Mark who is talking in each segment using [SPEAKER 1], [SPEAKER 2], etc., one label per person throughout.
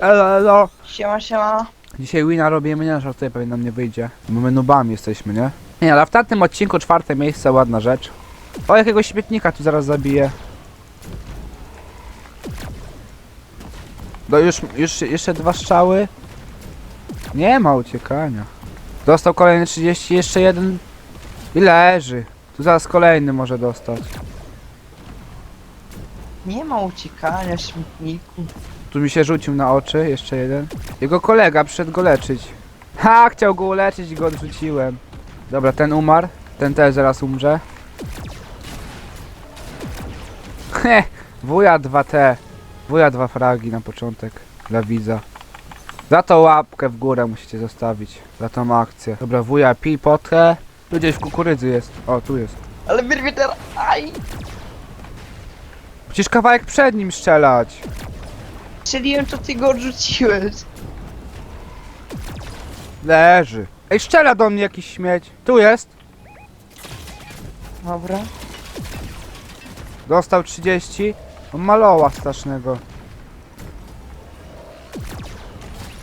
[SPEAKER 1] Elo, elo.
[SPEAKER 2] Siema, siema.
[SPEAKER 1] Dzisiaj wina robimy, nie że tutaj pewnie nam nie wyjdzie. Bo my nubami jesteśmy, nie? Nie, ale w tamtym odcinku czwarte miejsce, ładna rzecz. O, jakiegoś śmietnika tu zaraz zabiję. No już, już, jeszcze dwa strzały. Nie ma uciekania. Dostał kolejny 30, jeszcze jeden. I leży. Tu zaraz kolejny może dostać.
[SPEAKER 2] Nie ma uciekania śmietniku.
[SPEAKER 1] Tu mi się rzucił na oczy, jeszcze jeden. Jego kolega przyszedł go leczyć. Ha, chciał go uleczyć i go odrzuciłem. Dobra, ten umarł. Ten też zaraz umrze. Heh, wuja 2T. Wuja dwa fragi na początek. Dla widza. Za to łapkę w górę musicie zostawić. Za tą akcję. Dobra, wuja pij potkę. Tu gdzieś w kukurydzy jest. O, tu jest.
[SPEAKER 2] Ale wyrwie teraz. Aj!
[SPEAKER 1] Musisz kawałek przed nim strzelać.
[SPEAKER 2] Strzeliłem, to ty go odrzuciłeś.
[SPEAKER 1] Leży. Ej, strzela do mnie jakiś śmieć. Tu jest.
[SPEAKER 2] Dobra.
[SPEAKER 1] Dostał 30. On maloła strasznego.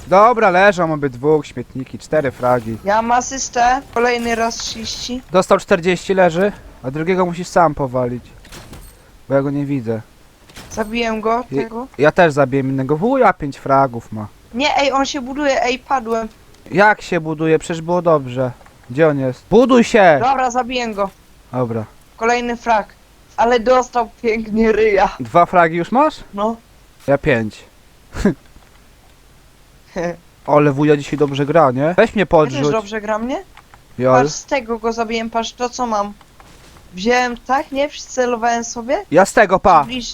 [SPEAKER 1] Dobra, leżą obydwu, śmietniki, cztery fragi.
[SPEAKER 2] Ja mam asystę. Kolejny raz 30.
[SPEAKER 1] Dostał 40, leży, a drugiego musisz sam powalić. Bo ja go nie widzę.
[SPEAKER 2] Zabiłem go, tego.
[SPEAKER 1] Ja też zabiję innego. Wuja 5 fragów ma.
[SPEAKER 2] Nie, ej, on się buduje, ej, padłem.
[SPEAKER 1] Jak się buduje? Przecież było dobrze. Gdzie on jest? Buduj się!
[SPEAKER 2] Dobra, zabiłem go.
[SPEAKER 1] Dobra.
[SPEAKER 2] Kolejny frak. Ale dostał pięknie ryja.
[SPEAKER 1] Dwa fragi już masz?
[SPEAKER 2] No.
[SPEAKER 1] Ja pięć. Ale wuja dzisiaj dobrze gra, nie? Weź mnie
[SPEAKER 2] też
[SPEAKER 1] podrzuć.
[SPEAKER 2] dobrze gram, nie?
[SPEAKER 1] Jol.
[SPEAKER 2] Patrz, z tego go zabiłem, patrz to co mam. Wziąłem tak, nie? Przycelowałem sobie.
[SPEAKER 1] Ja z tego, pa!
[SPEAKER 2] Bliż...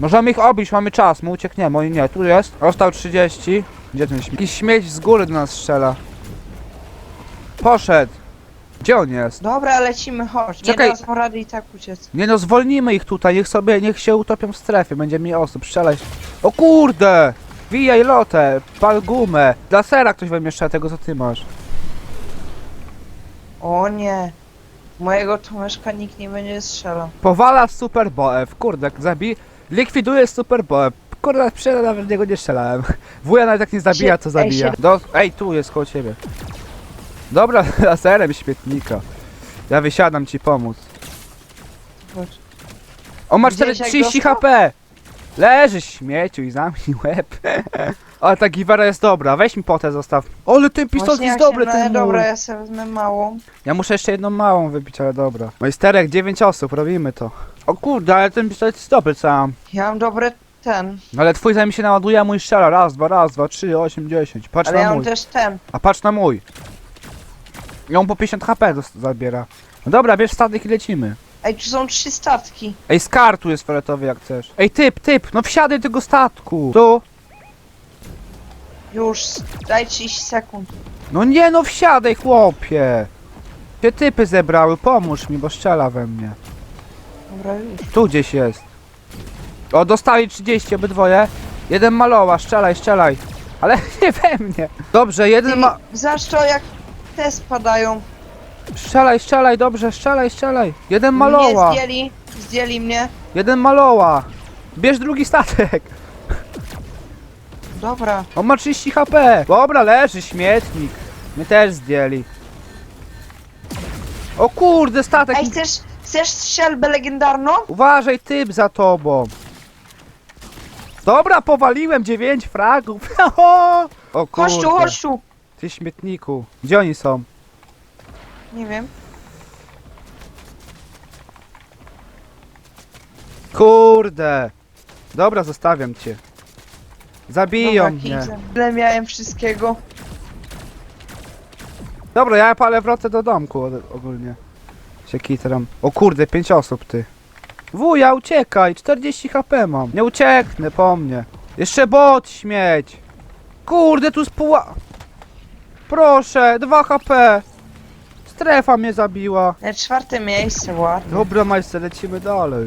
[SPEAKER 1] Możemy ich obić, mamy czas, my uciekniemy, oni nie, tu jest. Ostał 30. Gdzie ten śmieć? Jakiś śmieć z góry do nas strzela. Poszedł. Gdzie on jest?
[SPEAKER 2] Dobra, lecimy, chodź.
[SPEAKER 1] Czekaj.
[SPEAKER 2] Nie dam rady i tak uciec.
[SPEAKER 1] Nie no, zwolnimy ich tutaj, niech sobie, niech się utopią w strefie, będzie mniej osób, strzelaj. O kurde! Wijaj lotę, pal gumę. Dla sera ktoś weźmie jeszcze tego, co ty masz.
[SPEAKER 2] O nie. Mojego Tomeszka nikt nie będzie strzelał.
[SPEAKER 1] Powala super boew, kurde, zabij. Likwiduje super boew. Kurde, przyjadę nawet w niego nie strzelałem. Wuja nawet jak nie zabija,
[SPEAKER 2] ej,
[SPEAKER 1] zabija. Do, ej, tu jest koło ciebie. Dobra, laserem śmietnika. Ja wysiadam ci pomóc.
[SPEAKER 2] Chodź.
[SPEAKER 1] On ma
[SPEAKER 2] Widziałeś,
[SPEAKER 1] 4,
[SPEAKER 2] jak
[SPEAKER 1] 30
[SPEAKER 2] dostał?
[SPEAKER 1] HP. Leży śmieciu i zamknij łeb. Ale ta giwera jest dobra, weź mi potę zostaw. Ale ten pistolet
[SPEAKER 2] Właśnie
[SPEAKER 1] jest
[SPEAKER 2] jak
[SPEAKER 1] dobry, ten
[SPEAKER 2] no,
[SPEAKER 1] mój.
[SPEAKER 2] Dobra, ja sobie wezmę małą.
[SPEAKER 1] Ja muszę jeszcze jedną małą wybić, ale dobra. Majsterek, 9 osób, robimy to. O kurde, ale ten pistolet dobry sam.
[SPEAKER 2] Ja mam dobry ten.
[SPEAKER 1] Ale twój zanim się naładuje, a mój strzela. Raz, dwa, raz, dwa, trzy, osiem, dziesięć. Patrz
[SPEAKER 2] Ale
[SPEAKER 1] na
[SPEAKER 2] ja mam
[SPEAKER 1] mój.
[SPEAKER 2] też ten.
[SPEAKER 1] A patrz na mój. Ją po 50 HP dos- zabiera. No dobra, bierz statek i lecimy.
[SPEAKER 2] Ej, tu są trzy statki.
[SPEAKER 1] Ej, z kartu jest fioletowy jak chcesz. Ej, typ, typ, no wsiadaj do tego statku. Tu.
[SPEAKER 2] Już. Daj 30 sekund.
[SPEAKER 1] No nie, no wsiadaj, chłopie. Się typy zebrały, pomóż mi, bo strzela we mnie.
[SPEAKER 2] Dobra, już.
[SPEAKER 1] Tu gdzieś jest. O, dostali 30 obydwoje. Jeden maloła, strzelaj, strzelaj. Ale nie we mnie. Dobrze, jeden ma...
[SPEAKER 2] Zobacz to jak te spadają.
[SPEAKER 1] Strzelaj, strzelaj, dobrze, strzelaj, strzelaj. Jeden
[SPEAKER 2] Mnie
[SPEAKER 1] maloła.
[SPEAKER 2] zdjęli. Zdjęli mnie.
[SPEAKER 1] Jeden maloła. Bierz drugi statek.
[SPEAKER 2] Dobra.
[SPEAKER 1] On ma 30 HP. Dobra, leży śmietnik. My też zdjęli. O kurde, statek.
[SPEAKER 2] Ej, chcesz, chcesz strzelbę legendarną?
[SPEAKER 1] Uważaj, typ za tobą. Dobra, powaliłem 9 fragów. o kurde.
[SPEAKER 2] Tu.
[SPEAKER 1] Ty śmietniku. Gdzie oni są?
[SPEAKER 2] Nie wiem.
[SPEAKER 1] Kurde. Dobra, zostawiam cię. Zabiją
[SPEAKER 2] Dobra,
[SPEAKER 1] mnie.
[SPEAKER 2] killzem. Tyle miałem wszystkiego.
[SPEAKER 1] Dobra, ja palę wracę do domku ogólnie. Się kitram. O kurde, 5 osób ty. Wuja, uciekaj, 40 HP mam. Nie ucieknę po mnie. Jeszcze bot śmieć. Kurde, tu spuła... Proszę, 2 HP. Strefa mnie zabiła.
[SPEAKER 2] Na czwarte miejsce, ładnie.
[SPEAKER 1] Dobra, majster, lecimy dalej.